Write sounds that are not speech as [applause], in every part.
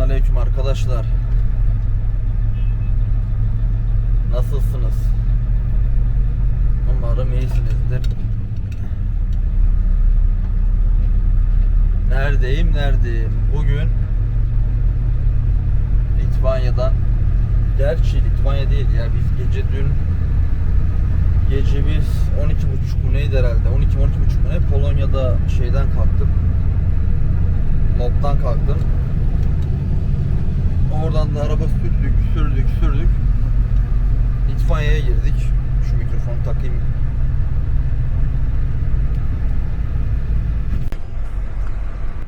Selamünaleyküm arkadaşlar. Nasılsınız? Umarım iyisinizdir. Neredeyim, neredeyim? Bugün Litvanya'dan Gerçi Litvanya değil ya biz gece dün Gece biz 12.30 mu neydi herhalde 12 12.30 mu ne Polonya'da şeyden kalktık Mob'dan kalktım Oradan da araba sürdük, sürdük, sürdük. İtfaiyeye girdik. Şu mikrofonu takayım.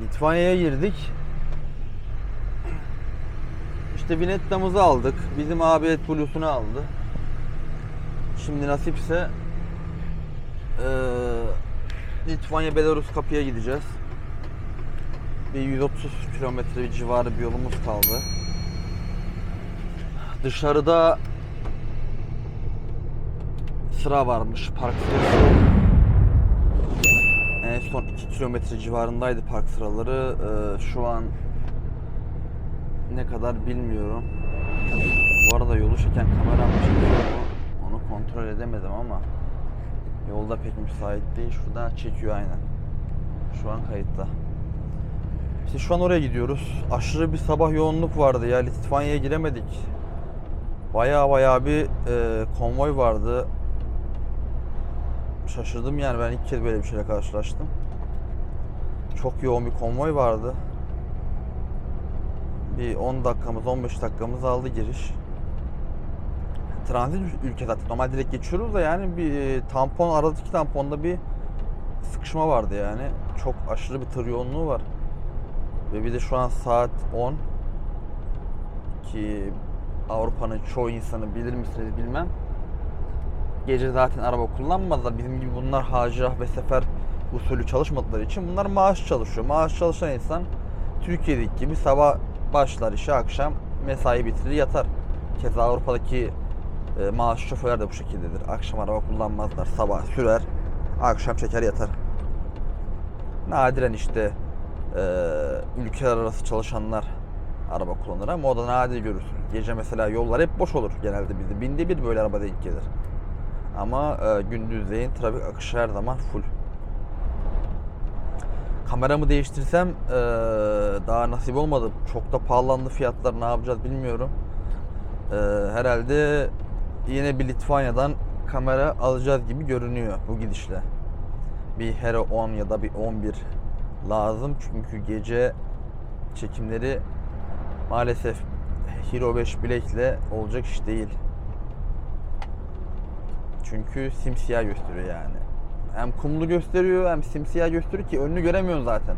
İtfaiyeye girdik. İşte Vinetta'mızı aldık. Bizim abi AdBlue'sunu aldı. Şimdi nasipse eee Litvanya Belarus kapıya gideceğiz. Bir 130 kilometre civarı bir yolumuz kaldı. Dışarıda sıra varmış. Park sırası. En son 2 kilometre civarındaydı park sıraları. Ee, şu an ne kadar bilmiyorum. Bu arada yolu çeken kameram çekiyor? Onu kontrol edemedim ama yolda pek müsait değil. Şuradan çekiyor aynen. Şu an kayıtta. İşte şu an oraya gidiyoruz. Aşırı bir sabah yoğunluk vardı ya. Litvanya'ya giremedik. Baya baya bir e, konvoy vardı. Şaşırdım yani ben ilk kez böyle bir şeyle karşılaştım. Çok yoğun bir konvoy vardı. Bir 10 dakikamız 15 dakikamız aldı giriş. Transit ülke zaten. Normal direkt geçiyoruz da yani bir e, tampon aradaki tamponda bir sıkışma vardı yani. Çok aşırı bir tır yoğunluğu var. Ve bir de şu an saat 10 ki Avrupa'nın çoğu insanı bilir misiniz bilmem. Gece zaten araba kullanmazlar. Bizim gibi bunlar hacirah ve sefer usulü çalışmadıkları için bunlar maaş çalışıyor. Maaş çalışan insan Türkiye'deki gibi sabah başlar işe akşam mesai bitirir yatar. Keza Avrupa'daki e, maaş şoförler de bu şekildedir. Akşam araba kullanmazlar. Sabah sürer, akşam çeker yatar. Nadiren işte e, ülkeler arası çalışanlar araba kullanır ama o da nadir görürsün. Gece mesela yollar hep boş olur genelde bizde. Binde bir böyle araba denk gelir. Ama e, gündüzleyin trafik akışı her zaman full. Kameramı değiştirsem e, daha nasip olmadı. Çok da pahalandı fiyatlar ne yapacağız bilmiyorum. E, herhalde yine bir Litvanya'dan kamera alacağız gibi görünüyor bu gidişle. Bir Hero 10 ya da bir 11 lazım çünkü gece çekimleri maalesef Hero 5 bilekle olacak iş değil. Çünkü simsiyah gösteriyor yani. Hem kumlu gösteriyor hem simsiyah gösteriyor ki önünü göremiyorsun zaten.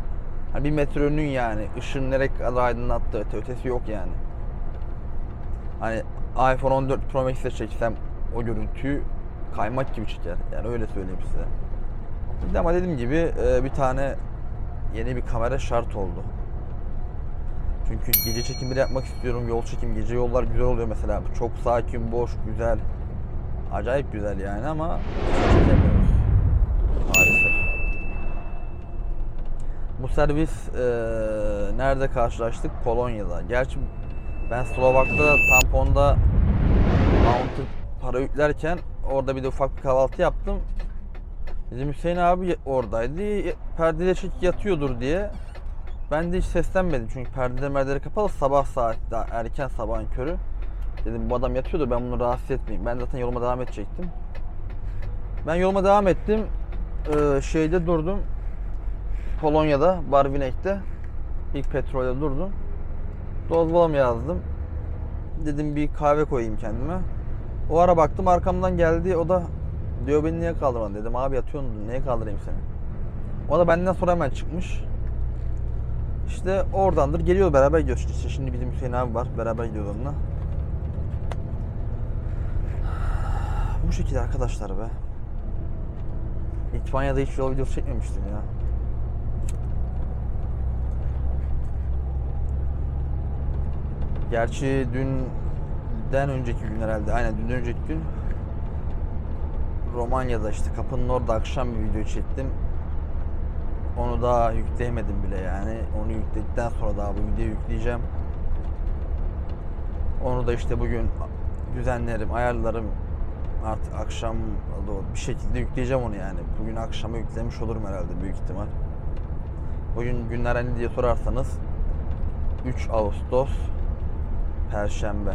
Hani bir metre önün yani. Işın nereye kadar aydınlattı öte ötesi yok yani. Hani iPhone 14 Pro Max'e çeksem o görüntüyü kaymak gibi çeker. Yani öyle söyleyeyim size. Ama dediğim gibi e, bir tane yeni bir kamera şart oldu. Çünkü gece çekimleri yapmak istiyorum. Yol çekim, gece yollar güzel oluyor mesela. Çok sakin, boş, güzel. Acayip güzel yani ama çekemiyoruz. Maalesef. Bu servis eee, nerede karşılaştık? Polonya'da. Gerçi ben Slovak'ta tamponda mounted para yüklerken orada bir de ufak bir kahvaltı yaptım. Bizim Hüseyin abi oradaydı. Perdede çek yatıyordur diye. Ben de hiç seslenmedim çünkü perdede merdileri kapalı sabah saat daha erken sabahın körü. Dedim bu adam yatıyordur ben bunu rahatsız etmeyeyim. Ben zaten yoluma devam edecektim. Ben yoluma devam ettim. Ee, şeyde durdum. Polonya'da, Barwinek'te. İlk petrolde durdum. Dozbolam yazdım. Dedim bir kahve koyayım kendime. O ara baktım arkamdan geldi. O da diyor beni niye kaldırmadın dedim. Abi yatıyorsun niye kaldırayım seni. O da benden sonra hemen çıkmış. İşte oradandır. Geliyor beraber gidiyoruz. İşte şimdi bizim Hüseyin abi var. Beraber gidiyoruz onunla. Bu şekilde arkadaşlar be. Litvanya'da hiç yol videosu çekmemiştim ya. Gerçi dünden önceki gün herhalde. Aynen dünden önceki gün Romanya'da işte kapının orada akşam bir video çektim. Onu daha yükleyemedim bile yani. Onu yükledikten sonra daha bu videoyu yükleyeceğim. Onu da işte bugün düzenlerim, ayarlarım. Artık akşam doğru bir şekilde yükleyeceğim onu yani. Bugün akşama yüklemiş olurum herhalde büyük ihtimal. Bugün günler ne diye sorarsanız 3 Ağustos Perşembe.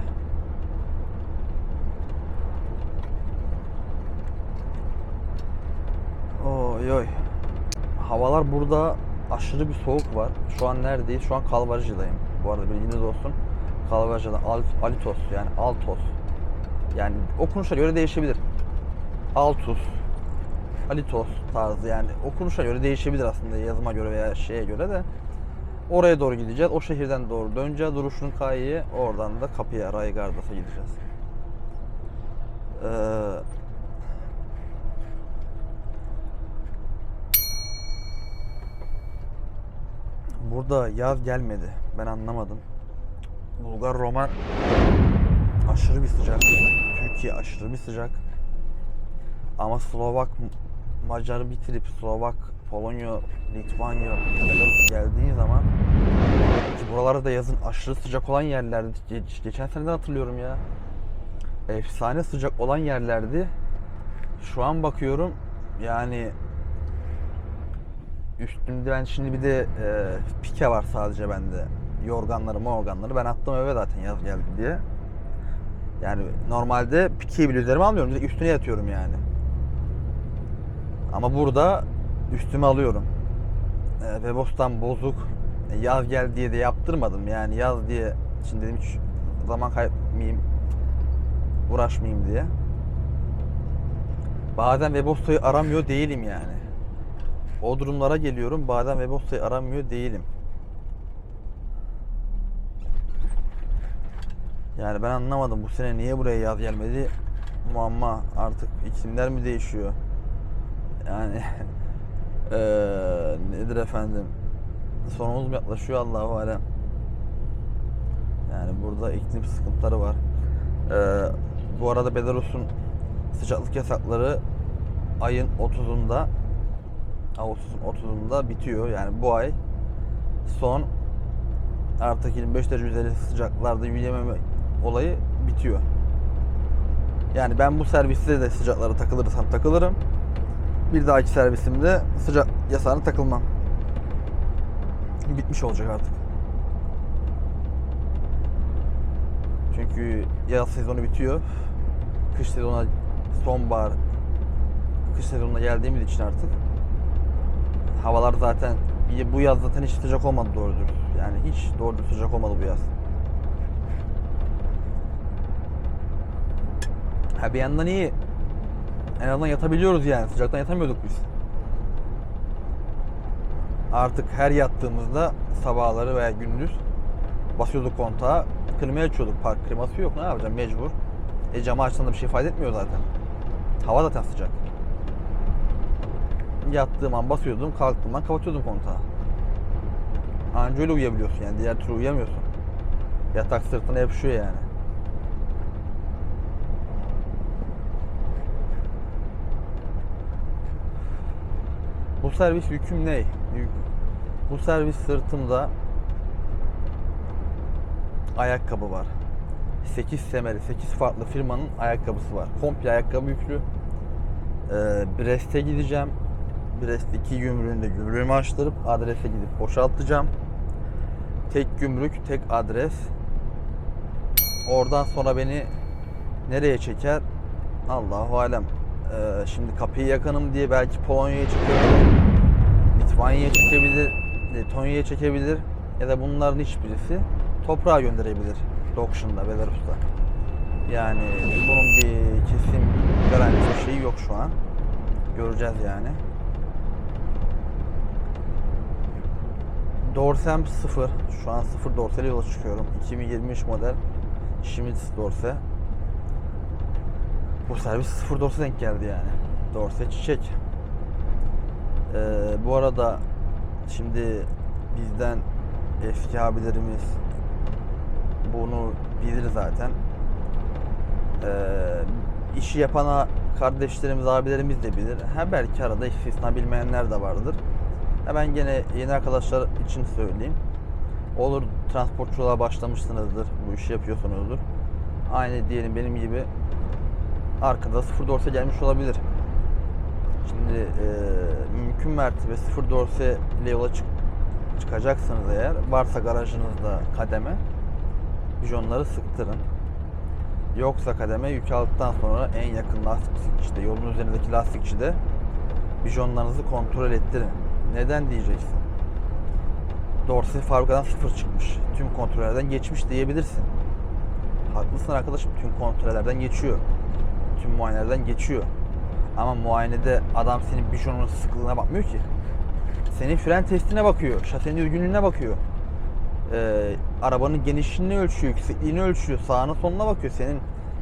Oy oy. Havalar burada aşırı bir soğuk var. Şu an neredeyiz? Şu an Kalvarcı'dayım. Bu arada bilginiz olsun. Kalvarcı'da Al- Alitos yani Altos. Yani okunuşa göre değişebilir. Altus, Alitos tarzı yani okunuşa göre değişebilir aslında yazıma göre veya şeye göre de. Oraya doğru gideceğiz. O şehirden doğru döneceğiz. Duruşun Kayi'ye. Oradan da kapıya Raygardas'a gideceğiz. Ee, Burada yaz gelmedi. Ben anlamadım. Bulgar Roman aşırı bir sıcak. Türkiye aşırı bir sıcak. Ama Slovak, Macar bitirip Slovak, Polonya, Litvanya, Belarus geldiği zaman ki buralarda yazın aşırı sıcak olan yerlerdi. Ge- geçen seneden hatırlıyorum ya. Efsane sıcak olan yerlerdi. Şu an bakıyorum yani Üstümde ben şimdi bir de e, pike var sadece bende. Yorganları morganları. Ben attım eve zaten yaz geldi diye. Yani normalde pikeyi bile üzerime almıyorum. Üstüne yatıyorum yani. Ama burada üstüme alıyorum. E, Webos'tan bozuk. E, yaz gel diye de yaptırmadım. Yani yaz diye şimdi dedim hiç zaman kaybetmeyeyim. Uğraşmayayım diye. Bazen Webosta'yı aramıyor değilim yani. O durumlara geliyorum. Bazen Webosta'yı aramıyor değilim. Yani ben anlamadım bu sene niye buraya yaz gelmedi. Muamma artık iklimler mi değişiyor? Yani [laughs] eee, nedir efendim? Sonumuz mu yaklaşıyor Allahu alem. Yani burada iklim sıkıntıları var. Eee, bu arada Belarus'un sıcaklık yasakları ayın 30'unda Ağustos'un 30'unda bitiyor. Yani bu ay son artık 25 derece üzeri sıcaklarda yürüyememe olayı bitiyor. Yani ben bu serviste de sıcaklara takılırsam takılırım. Bir dahaki servisimde sıcak yasağına takılmam. Bitmiş olacak artık. Çünkü yaz sezonu bitiyor. Kış sezonu sonbahar kış sezonuna geldiğimiz için artık havalar zaten bu yaz zaten hiç sıcak olmadı doğru dürüst. Yani hiç doğru dürüst sıcak olmadı bu yaz. Ha bir yandan iyi. En azından yatabiliyoruz yani. Sıcaktan yatamıyorduk biz. Artık her yattığımızda sabahları veya gündüz basıyorduk kontağa. Klimayı açıyorduk. Park kliması yok. Ne yapacağım mecbur. E camı açsan da bir şey fayda etmiyor zaten. Hava zaten sıcak. Yattığım an basıyordum, kalktığım an kapatıyordum kontağı. Anca öyle uyuyabiliyorsun yani. Diğer türlü uyuyamıyorsun. Yatak sırtına yapışıyor yani. Bu servis yüküm ne? Bu servis sırtımda ayakkabı var. 8 semeri, 8 farklı firmanın ayakkabısı var. Komple ayakkabı yüklü. Ee, Brest'e gideceğim. Brest 2 gümrüğünde gümrüğümü açtırıp adrese gidip boşaltacağım. Tek gümrük, tek adres. Oradan sonra beni nereye çeker? Allahu alem. Ee, şimdi kapıyı yakınım diye belki Polonya'ya çekebilir. Litvanya'ya çekebilir. Letonya'ya çekebilir. Ya da bunların hiçbirisi toprağa gönderebilir. Dokşin'da, Belarus'ta. Yani bunun bir kesin garanti şeyi yok şu an. Göreceğiz yani. Dorsem 0. Şu an 0 dorsel yola çıkıyorum. 2023 model Schmitz dorse. Bu servis 0 dorse denk geldi yani. Dorse çiçek. Ee, bu arada şimdi bizden eski abilerimiz bunu bilir zaten. Ee, işi yapana kardeşlerimiz, abilerimiz de bilir. Ha belki arada istisna bilmeyenler de vardır. Ha ben gene yeni arkadaşlar için söyleyeyim. Olur transportçuluğa başlamışsınızdır, bu işi yapıyorsunuzdur. Aynı diyelim benim gibi arkada sıfır dorse gelmiş olabilir. Şimdi e, mümkün mertebe sıfır dorse ile yola çık çıkacaksınız eğer varsa garajınızda kademe bijonları sıktırın. Yoksa kademe yük aldıktan sonra en yakın lastikçide, yolun üzerindeki lastikçide bijonlarınızı kontrol ettirin. Neden diyeceksin? Dorse fabrikadan sıfır çıkmış. Tüm kontrollerden geçmiş diyebilirsin. Haklısın arkadaşım. Tüm kontrollerden geçiyor. Tüm muayenelerden geçiyor. Ama muayenede adam senin bijonunun sıklığına bakmıyor ki. Senin fren testine bakıyor. Şasenin düzgünlüğüne bakıyor. Ee, arabanın genişliğini ölçüyor, yüksekliğini ölçüyor, sağına soluna bakıyor. Senin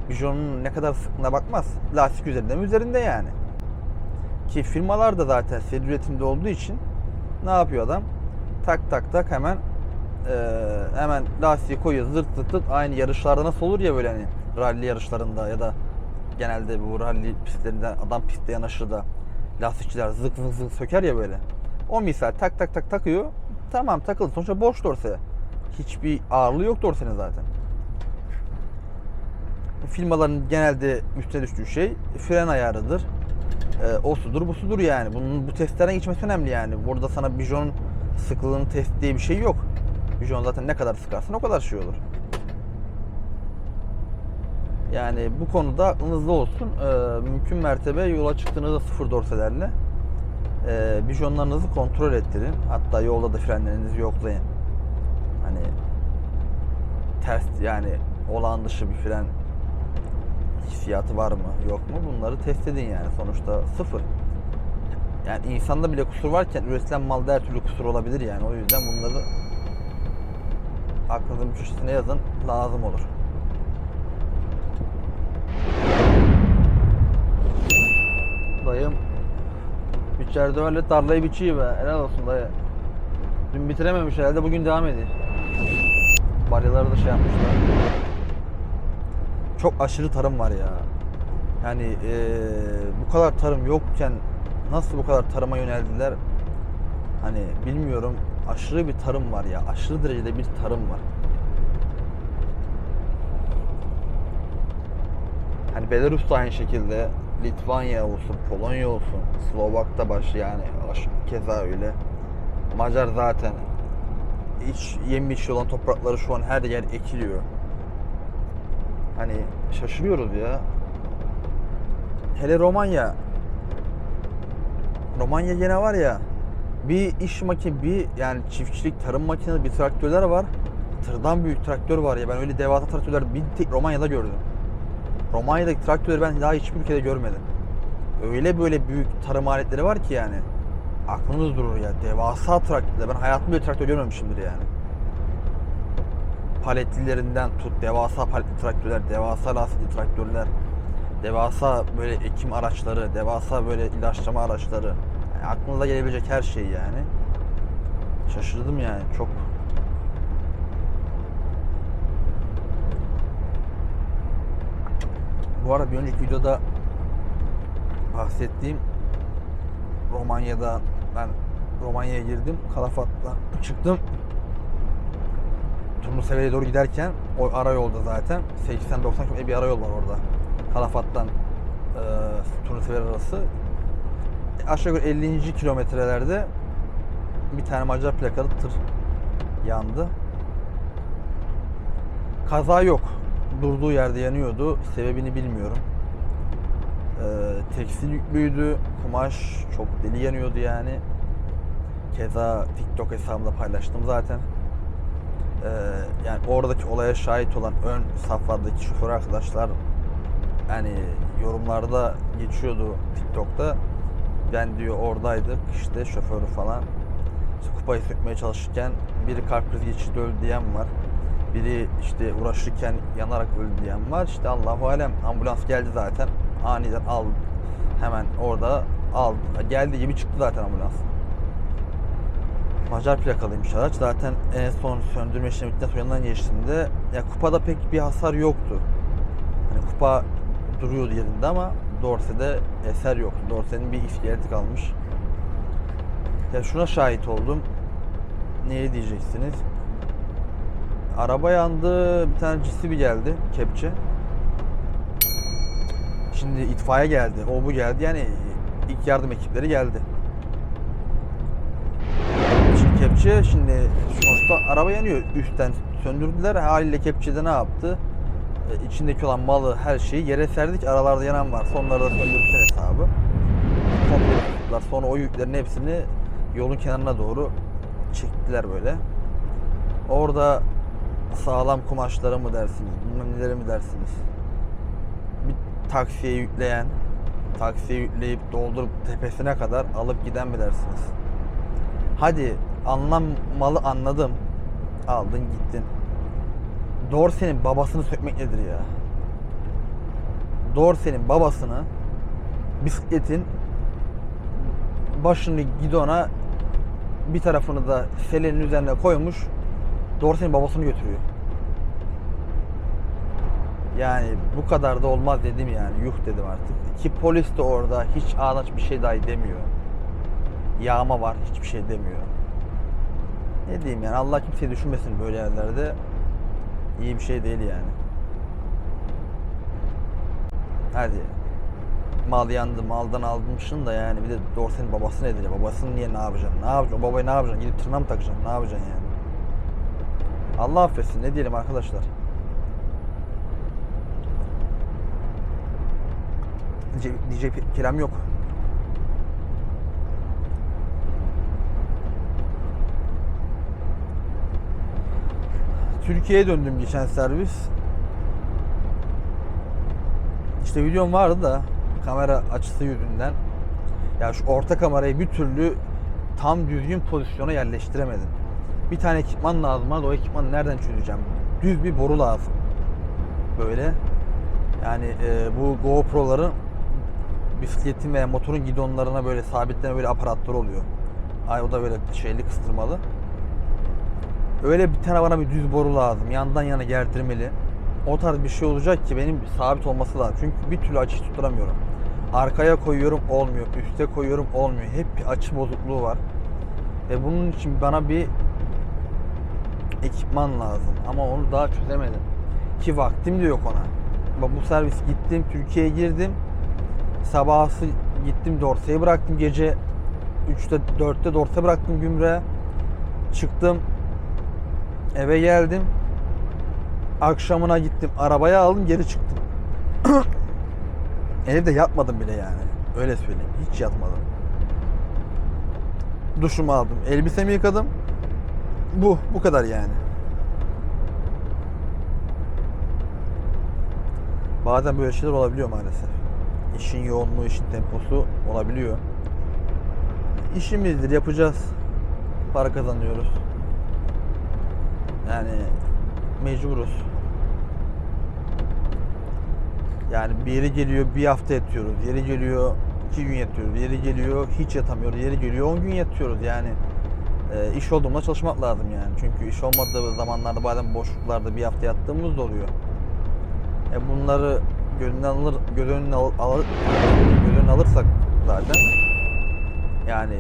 bijonun ne kadar sıklığına bakmaz. Lastik üzerinde mi üzerinde yani. Ki firmalar da zaten seri üretimde olduğu için ne yapıyor adam? Tak tak tak hemen eee, hemen lastiği koyuyor zırt zırt zırt aynı yarışlarda nasıl olur ya böyle hani rally yarışlarında ya da genelde bu rally pistlerinden adam pistte yanaşır da lastikçiler zık zık zık söker ya böyle. O misal tak tak tak takıyor. Tamam takıldı. Sonuçta boş dorse. Hiçbir ağırlığı yok dorsenin zaten. Firmaların genelde üstüne düştüğü şey fren ayarıdır. Ee, o sudur bu sudur yani. Bunun bu testlerden geçmesi önemli yani. Burada sana bijon sıklığını test diye bir şey yok. Bijon zaten ne kadar sıkarsın o kadar şey olur. Yani bu konuda aklınızda olsun. Ee, mümkün mertebe yola çıktığınızda sıfır dorselerle e, bijonlarınızı kontrol ettirin. Hatta yolda da frenlerinizi yoklayın. Hani ters yani olağan dışı bir fren hissiyatı var mı yok mu bunları test edin yani sonuçta sıfır. Yani insanda bile kusur varken üretilen malda her türlü kusur olabilir yani o yüzden bunları aklınızın bir köşesine yazın lazım olur. Dayım içeride öyle tarlayı biçiyor be helal olsun dayı. Dün bitirememiş herhalde bugün devam ediyor. Balyaları da şey yapmışlar çok aşırı tarım var ya. Yani eee, bu kadar tarım yokken nasıl bu kadar tarıma yöneldiler? Hani bilmiyorum. Aşırı bir tarım var ya. Aşırı derecede bir tarım var. Hani Belarus da aynı şekilde. Litvanya olsun, Polonya olsun, Slovak'ta baş yani keza öyle. Macar zaten hiç yemiş olan toprakları şu an her yer ekiliyor. Hani şaşırıyoruz ya. Hele Romanya. Romanya gene var ya. Bir iş makine, bir yani çiftçilik, tarım makinesi, bir traktörler var. Tırdan büyük traktör var ya. Ben öyle devasa traktörler bir tek Romanya'da gördüm. Romanya'daki traktörleri ben daha hiçbir ülkede görmedim. Öyle böyle büyük tarım aletleri var ki yani. Aklınız durur ya. Devasa traktörler. Ben hayatımda böyle traktör görmemişimdir yani paletlilerinden tut, devasa paletli traktörler, devasa lastikli traktörler, devasa böyle ekim araçları, devasa böyle ilaçlama araçları. Yani aklınıza gelebilecek her şey yani. Şaşırdım yani çok. Bu arada bir önceki videoda bahsettiğim Romanya'da ben Romanya'ya girdim. Kalafat'tan çıktım. Turnuseve'ye doğru giderken o ara yolda zaten 80-90 km bir ara yol var orada. Kalafat'tan e, Turnuseve arası. E, aşağı yukarı 50. kilometrelerde bir tane Macar plakalı tır yandı. Kaza yok. Durduğu yerde yanıyordu. Sebebini bilmiyorum. E, tekstil yüklüydü. Kumaş çok deli yanıyordu yani. Keza TikTok hesabımda paylaştım zaten. Ee, yani oradaki olaya şahit olan ön saflardaki şoför arkadaşlar yani yorumlarda geçiyordu TikTok'ta. Ben diyor oradaydık işte şoförü falan. İşte kupayı sökmeye çalışırken biri kalp krizi geçirdi öldü diyen var. Biri işte uğraşırken yanarak öldü diyen var. İşte Allahu alem ambulans geldi zaten. Aniden aldı hemen orada aldı geldiği gibi çıktı zaten ambulans Macar plakalıymış araç. Zaten en son söndürme işlemi bittikten sonra yanından geçtiğimde ya kupada pek bir hasar yoktu. Hani kupa duruyordu yerinde ama Dorse'de eser yoktu. Dorse'nin bir iskeleti kalmış. Ya şuna şahit oldum. Neye diyeceksiniz? Araba yandı. Bir tane cisi bir geldi. Kepçe. Şimdi itfaiye geldi, o bu geldi. Yani ilk yardım ekipleri geldi. Kepçe şimdi sonuçta araba yanıyor. Üstten söndürdüler. Haliyle kepçede ne yaptı? E, içindeki olan malı, her şeyi yere serdik. Aralarda yanan var. Sonları da söndürsün hesabı. Tuttular. Sonra o yüklerin hepsini yolun kenarına doğru çektiler böyle. Orada sağlam kumaşları mı dersiniz, bilmem neleri mi dersiniz? Bir taksiye yükleyen, taksiye yükleyip doldurup tepesine kadar alıp giden mi dersiniz? Hadi anlamalı anladım. Aldın gittin. Dorse'nin babasını sökmek nedir ya? Dorse'nin babasını bisikletin başını gidona bir tarafını da selenin üzerine koymuş. Dorse'nin babasını götürüyor. Yani bu kadar da olmaz dedim yani. Yuh dedim artık. Ki polis de orada hiç ağlaç bir şey dahi demiyor. Yağma var hiçbir şey demiyor. Ne diyeyim yani Allah kimseyi düşünmesin böyle yerlerde. İyi bir şey değil yani. Hadi. Mal yandı, maldan almışsın da yani bir de Dorse'nin babası nedir ya? Babasını niye ne yapacaksın? Ne yapacaksın? O babayı ne yapacaksın? Gidip tırnağı mı takacaksın? Ne yapacaksın yani? Allah affetsin ne diyelim arkadaşlar. Diyecek, diyecek kelam yok. Türkiye'ye döndüm geçen servis. İşte videom vardı da kamera açısı yüzünden ya şu orta kamerayı bir türlü tam düzgün pozisyona yerleştiremedim. Bir tane ekipman lazım ama o ekipmanı nereden çözeceğim? Düz bir boru lazım. Böyle. Yani e, bu GoPro'ların bisikletin veya motorun gidonlarına böyle sabitleme böyle aparatları oluyor. Ay o da böyle şeyli kıstırmalı. Öyle bir tane bana bir düz boru lazım. Yandan yana gerdirmeli. O tarz bir şey olacak ki benim sabit olması lazım. Çünkü bir türlü açı tutturamıyorum. Arkaya koyuyorum olmuyor. Üste koyuyorum olmuyor. Hep bir açı bozukluğu var. Ve bunun için bana bir ekipman lazım. Ama onu daha çözemedim. Ki vaktim de yok ona. Bu servis gittim, Türkiye'ye girdim. Sabahsı gittim Dorsey'i bıraktım gece 3'te 4'te Dorse bıraktım gümrüğe. Çıktım. Eve geldim. Akşamına gittim. Arabaya aldım geri çıktım. [clears throat] Evde yatmadım bile yani. Öyle söyleyeyim. Hiç yatmadım. Duşumu aldım. Elbisemi yıkadım. Bu. Bu kadar yani. Bazen böyle şeyler olabiliyor maalesef. İşin yoğunluğu, işin temposu olabiliyor. İşimizdir, yapacağız. Para kazanıyoruz. Yani mecburuz. Yani bir yeri geliyor bir hafta yatıyoruz. Yeri geliyor iki gün yatıyoruz. Yeri geliyor hiç yatamıyoruz. Yeri geliyor 10 gün yatıyoruz. Yani e, iş olduğunda çalışmak lazım yani. Çünkü iş olmadığı zamanlarda bazen boşluklarda bir hafta yattığımız da oluyor. E bunları göz önüne alır, göz önüne al, alır, göz alırsak zaten yani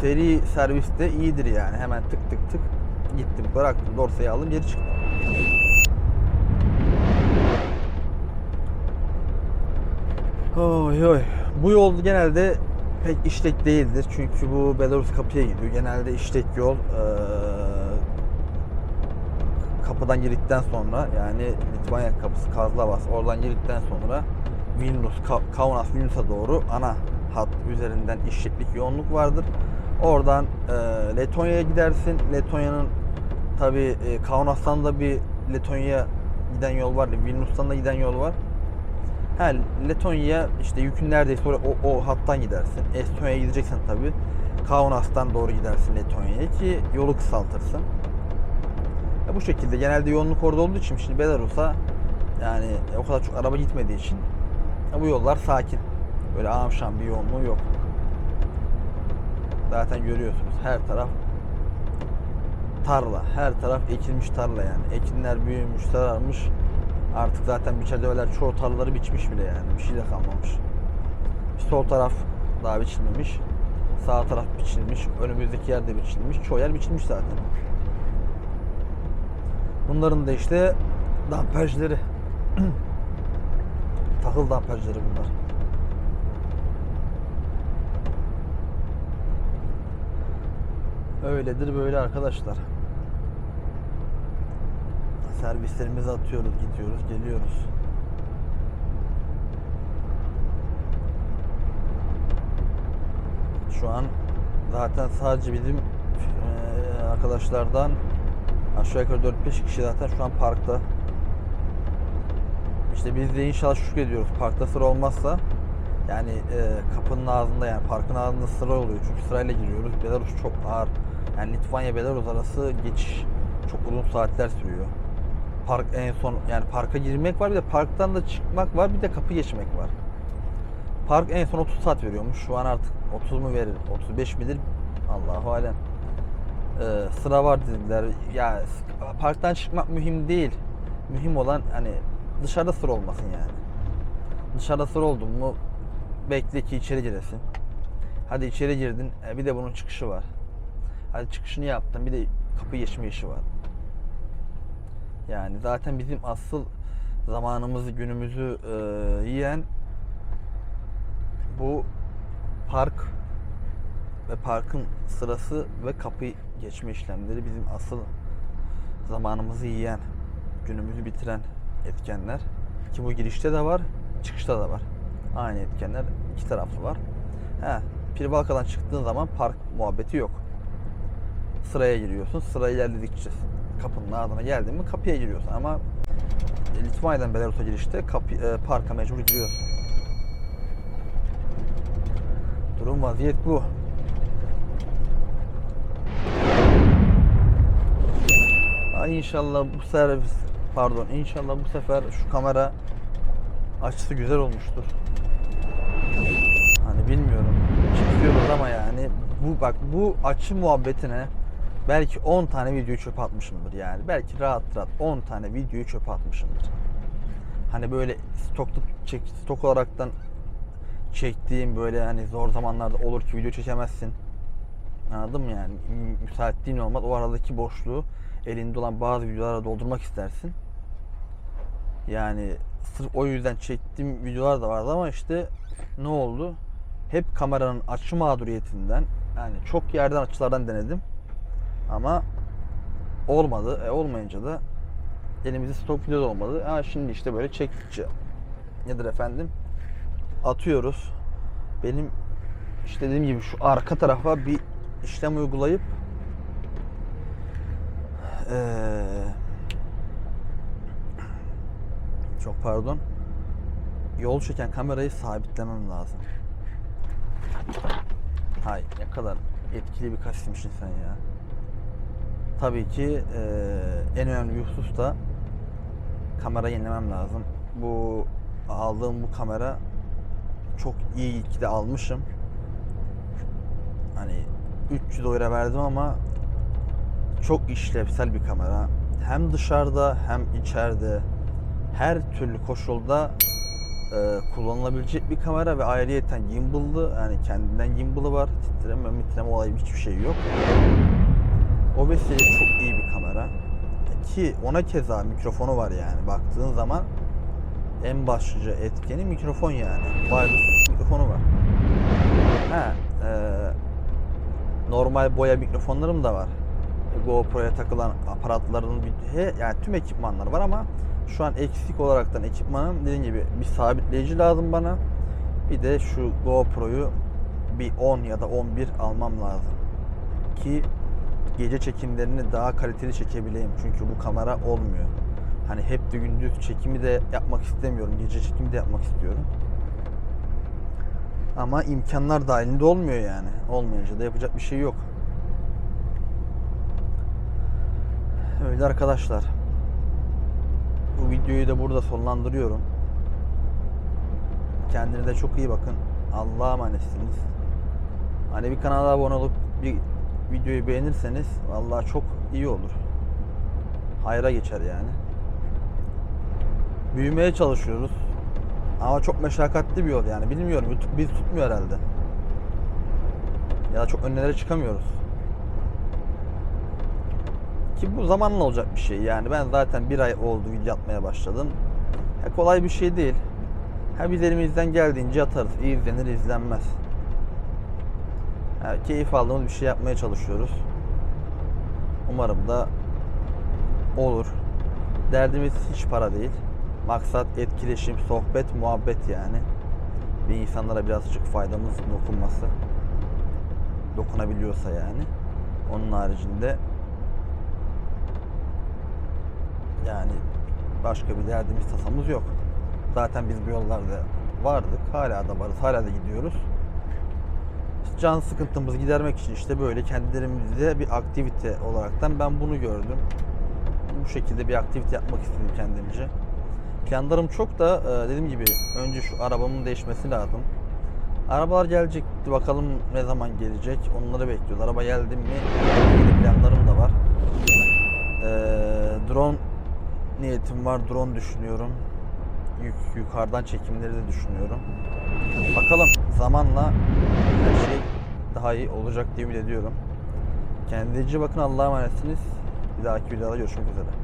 seri serviste iyidir yani. Hemen tık tık tık gittim bıraktım dorsayı aldım geri çıktım. Oy oy. Bu yol genelde pek işlek değildir. Çünkü bu Belarus kapıya gidiyor. Genelde işlek yol eee, kapıdan girdikten sonra yani Litvanya kapısı Kazlavas oradan girdikten sonra Vilnius, Ka- Kaunas Vilnius'a doğru ana hat üzerinden işleklik yoğunluk vardır. Oradan eee Letonya'ya gidersin. Letonya'nın tabi e, Kaunas'tan da bir Letonya'ya giden yol var. Vilnius'tan da giden yol var. Ha, Letonya işte yükün neredeyse o, o, hattan gidersin. Estonya'ya gideceksen tabi Kaunas'tan doğru gidersin Letonya'ya ki yolu kısaltırsın. Ya bu şekilde genelde yoğunluk orada olduğu için şimdi Belarus'a yani o kadar çok araba gitmediği için ya bu yollar sakin. Böyle amşan bir yoğunluğu yok. Zaten görüyorsunuz her taraf tarla. Her taraf ekilmiş tarla yani. Ekinler büyümüş, sararmış. Artık zaten biçerdeveler çoğu tarlaları biçmiş bile yani. Bir şey de kalmamış. Sol taraf daha biçilmemiş. Sağ taraf biçilmiş. Önümüzdeki yer de biçilmiş. Çoğu yer biçilmiş zaten. Bunların da işte dampercileri. [clears throat] tahıl dampercileri bunlar. Öyledir böyle arkadaşlar. Servislerimizi atıyoruz, gidiyoruz, geliyoruz. Şu an zaten sadece bizim arkadaşlardan aşağı yukarı 4-5 kişi zaten şu an parkta. İşte biz de inşallah şükrediyoruz. Parkta sıra olmazsa yani eee, kapının ağzında yani parkın ağzında sıra oluyor. Çünkü sırayla giriyoruz. Belarus çok ağır. Yani Litvanya Belarus arası geçiş çok uzun saatler sürüyor. Park en son yani parka girmek var bir de parktan da çıkmak var bir de kapı geçmek var. Park en son 30 saat veriyormuş. Şu an artık 30 mu verir, 35 midir? Allahu alem. Ee, sıra var dediler. Ya parktan çıkmak mühim değil. Mühim olan hani dışarıda sıra olmasın yani. Dışarıda sıra oldun mu bekle ki içeri giresin. Hadi içeri girdin. e, bir de bunun çıkışı var. Hadi çıkışını yaptın. Bir de kapı geçme işi var. Yani zaten bizim asıl zamanımızı, günümüzü e, yiyen bu park ve parkın sırası ve kapı geçme işlemleri bizim asıl zamanımızı yiyen, günümüzü bitiren etkenler. Ki bu girişte de var, çıkışta da var. Aynı etkenler iki taraflı var. He, Pirbalka'dan çıktığın zaman park muhabbeti yok. Sıraya giriyorsun. Sıraya ilerledikçe kapının ağzına geldin mi kapıya giriyorsun ama Litvanya'dan Belarus'a girişte kapı, e, parka mecbur giriyorsun. Durum vaziyet bu. Ay inşallah bu servis pardon inşallah bu sefer şu kamera açısı güzel olmuştur. Hani bilmiyorum. Çekiyoruz ama yani bu bak bu açı muhabbetine belki 10 tane video çöpe atmışımdır yani. Belki rahat rahat 10 tane videoyu çöpe atmışımdır. Hani böyle stoklu çek, stok olaraktan çektiğim böyle hani zor zamanlarda olur ki video çekemezsin. Anladın mı yani? Mü- Müsaitliğin olmaz. O aradaki boşluğu elinde olan bazı videolara doldurmak istersin. Yani sırf o yüzden çektiğim videolar da vardı ama işte ne oldu? Hep kameranın açı mağduriyetinden yani çok yerden açılardan denedim. Ama olmadı. E olmayınca da elimizde stok video da olmadı. Ha şimdi işte böyle çektikçe nedir efendim? Atıyoruz. Benim işte dediğim gibi şu arka tarafa bir işlem uygulayıp eee, çok pardon yol çeken kamerayı sabitlemem lazım. Hay ne kadar etkili bir kasmışsın sen ya. Tabii ki eee, en önemli bir husus da kamera yenilemem lazım. Bu aldığım bu kamera çok iyi ki de almışım. Hani 300 euro verdim ama çok işlevsel bir kamera. Hem dışarıda hem içeride her türlü koşulda e, kullanılabilecek bir kamera ve ayrıyeten gimbal'lı yani kendinden gimbal'ı var. Titreme mitreme olayı hiçbir şey yok. O vesileyle çok iyi bir kamera. Ki ona keza mikrofonu var yani baktığın zaman en başlıca etkeni mikrofon yani. Wireless mikrofonu var. Ha, e, normal boya mikrofonlarım da var. GoPro'ya takılan aparatların he, yani tüm ekipmanlar var ama şu an eksik olaraktan ekipmanım dediğim gibi bir sabitleyici lazım bana. Bir de şu GoPro'yu bir 10 ya da 11 almam lazım. Ki gece çekimlerini daha kaliteli çekebileyim. Çünkü bu kamera olmuyor. Hani hep de gündüz çekimi de yapmak istemiyorum. Gece çekimi de yapmak istiyorum. Ama imkanlar dahilinde olmuyor yani. Olmayınca da yapacak bir şey yok. Öyle arkadaşlar. Bu videoyu da burada sonlandırıyorum. Kendinize çok iyi bakın. Allah'a emanetsiniz. Hani bir kanala abone olup bir videoyu beğenirseniz vallahi çok iyi olur. Hayra geçer yani. Büyümeye çalışıyoruz. Ama çok meşakkatli bir yol yani. Bilmiyorum YouTube biz tutmuyor herhalde. Ya da çok önlere çıkamıyoruz. Ki bu zamanla olacak bir şey yani. Ben zaten bir ay oldu video atmaya başladım. Ya kolay bir şey değil. Ha biz elimizden geldiğince atarız. İyi izlenir izlenmez. Ha, keyif aldığımız bir şey yapmaya çalışıyoruz. Umarım da olur. Derdimiz hiç para değil. Maksat etkileşim, sohbet, muhabbet yani. Bir insanlara birazcık faydamız dokunması. Dokunabiliyorsa yani. Onun haricinde yani başka bir derdimiz tasamız yok. Zaten biz bu yollarda vardık. Hala da varız. Hala da gidiyoruz. Can sıkıntımızı gidermek için işte böyle kendilerimizde bir aktivite olaraktan ben bunu gördüm. Bu şekilde bir aktivite yapmak istedim kendimce. Planlarım çok da e, dediğim gibi önce şu arabamın değişmesi lazım. Arabalar gelecek. Bakalım ne zaman gelecek. Onları bekliyoruz. Araba geldi mi planlarım da var. Ee, drone niyetim var. Drone düşünüyorum. Yük, yukarıdan çekimleri de düşünüyorum. Bakalım zamanla her şey daha iyi olacak diye ümit ediyorum. Kendinize bakın Allah'a emanetsiniz. Bir dahaki videoda görüşmek üzere.